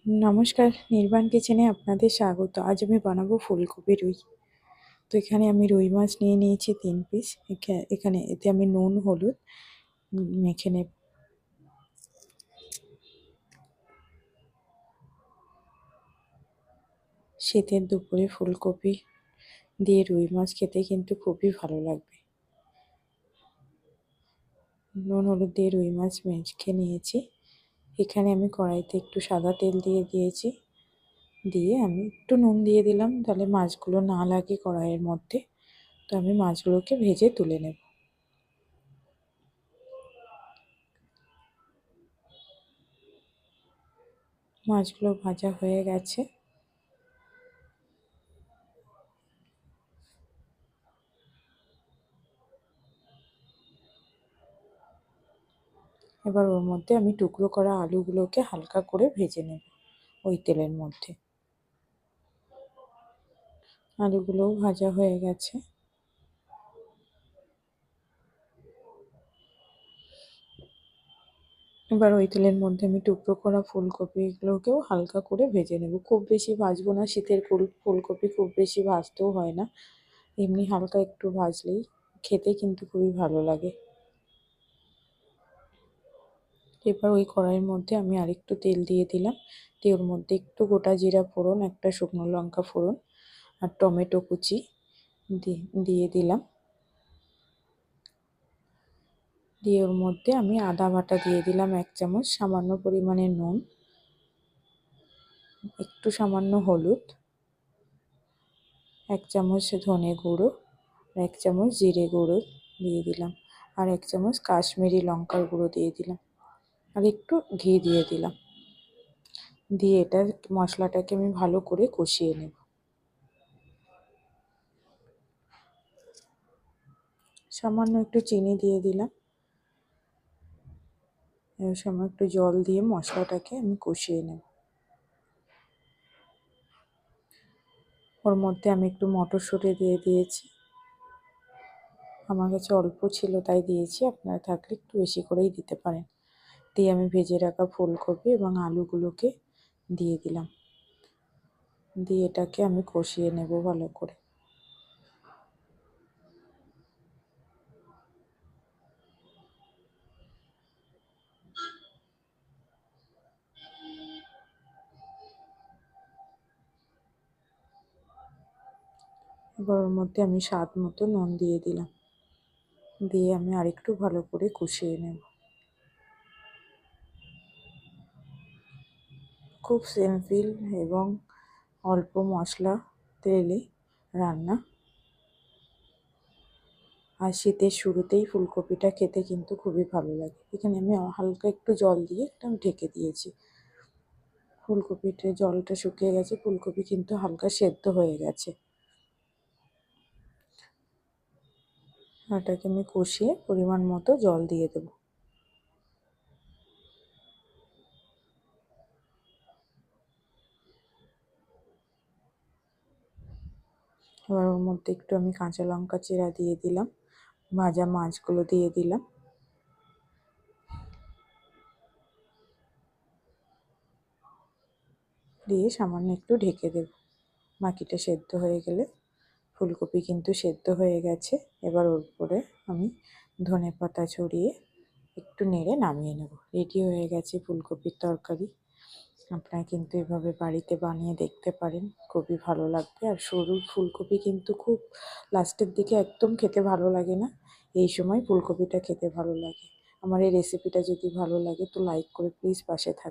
নমস্কার, নির্বাণ কিচেনে আপনাদের স্বাগত। আজ আমি বানাবো ফুলকপি রুই। তো এখানে আমি রুই মাছ নিয়ে নিয়েছি তিন পিস এখানে এতে আমি নুন, হলুদ মেখে নেব। শীতের দুপুরে ফুলকপি দিয়ে রুই মাছ খেতে কিন্তু খুবই ভালো লাগবে। নুন, হলুদ দিয়ে রুই মাছ মেখে নিয়েছি। এখানে আমি কড়াইতে একটু সাদা তেল দিয়ে দিয়েছি। দিয়ে আমি একটু নুন দিয়ে দিলাম। তাহলে মাছগুলো না লাগে কড়াইয়ের মধ্যে। তো আমি মাছগুলোকে ভেজে তুলে নেব। মাছগুলো ভাজা হয়ে গেছে। এবার ওর মধ্যে আমি টুকরো করা আলুগুলোকে হালকা করে ভেজে নেব ওই তেলের মধ্যে। আলুগুলোও ভাজা হয়ে গেছে। এবার ওই তেলের মধ্যে আমি টুকরো করা ফুলকপিগুলোকেও হালকা করে ভেজে নেব। খুব বেশি ভাজবো না, শীতের ফুল ফুলকপি খুব বেশি ভাজতেও হয় না। এমনি হালকা একটু ভাজলেই খেতে কিন্তু খুবই ভালো লাগে। এবার ওই কড়াইয়ের মধ্যে আমি আরেকটু তেল দিয়ে দিলাম। ওর মধ্যে একটু গোটা জিরা ফোড়ন, একটা শুকনো লঙ্কা ফোড়ন আর টমেটো কুচি দিয়ে দিলাম। দিয়ে ওর মধ্যে আমি আদা বাটা দিয়ে দিলাম এক চামচ, সামান্য পরিমাণে নুন, একটু সামান্য হলুদ, এক চামচ ধনে গুঁড়ো এক চামচ জিরে গুঁড়ো দিয়ে দিলাম। আর এক চামচ কাশ্মীরি লঙ্কার গুঁড়ো দিয়ে দিলাম। আর একটু ঘি দিয়ে দিলাম। দিয়ে এটা মশলাটাকে আমি ভালো করে কষিয়ে নেব। সামান্য একটু চিনি দিয়ে দিলাম। এর সময় একটু জল দিয়ে মশলাটাকে আমি কষিয়ে নেব। ওর মধ্যে আমি একটু মটরশুঁটি দিয়ে দিয়েছি। আমার কাছে অল্প ছিল, তাই দিয়েছি। আপনারা থাকলে একটু বেশি করেই দিতে পারেন। দিয়ে আমি ভেজে রাখা ফুলকপি এবং আলুগুলোকে দিয়ে দিলাম। দিয়ে এটাকে আমি কষিয়ে নেব ভালো করে। এবার ওর মধ্যে আমি স্বাদ মতো নুন দিয়ে দিলাম। দিয়ে আমি আরেকটু ভালো করে কষিয়ে নেব। খুব সিম্পল এবং অল্প মশলা তেলে রান্না। আর শীতের শুরুতেই ফুলকপিটা খেতে কিন্তু খুবই ভালো লাগে। এখানে আমি হালকা একটু জল দিয়ে একটু ঢেকে দিয়েছি। ফুলকপিতে জলটা শুকিয়ে গেছে, ফুলকপি কিন্তু হালকা সেদ্ধ হয়ে গেছে। এটাকে আমি কষিয়ে পরিমাণ মতো জল দিয়ে দেব। এবার ওর মধ্যে একটু আমি কাঁচা লঙ্কা চেরা দিয়ে দিলাম, ভাজা মাছগুলো দিয়ে দিলাম। দিয়ে সামান্য একটু ঢেকে দেব। বাকিটা সেদ্ধ হয়ে গেলে, ফুলকপি কিন্তু সেদ্ধ হয়ে গেছে, এবার ওর উপরে আমি ধনে পাতা ছড়িয়ে একটু নেড়ে নামিয়ে নেব। রেডি হয়ে গেছে ফুলকপির তরকারি। আপনারা কিন্তু এভাবে বাড়িতে বানিয়ে দেখতে পারেন। খুবই ভালো লাগবে। আর সরু ফুলকপি কিন্তু খুব লাস্টের দিকে একদম খেতে ভালো লাগে না। এই সময় ফুলকপিটা খেতে ভালো লাগে। আমার এই রেসিপিটা যদি ভালো লাগে তো লাইক করে প্লিজ পাশে থাকবে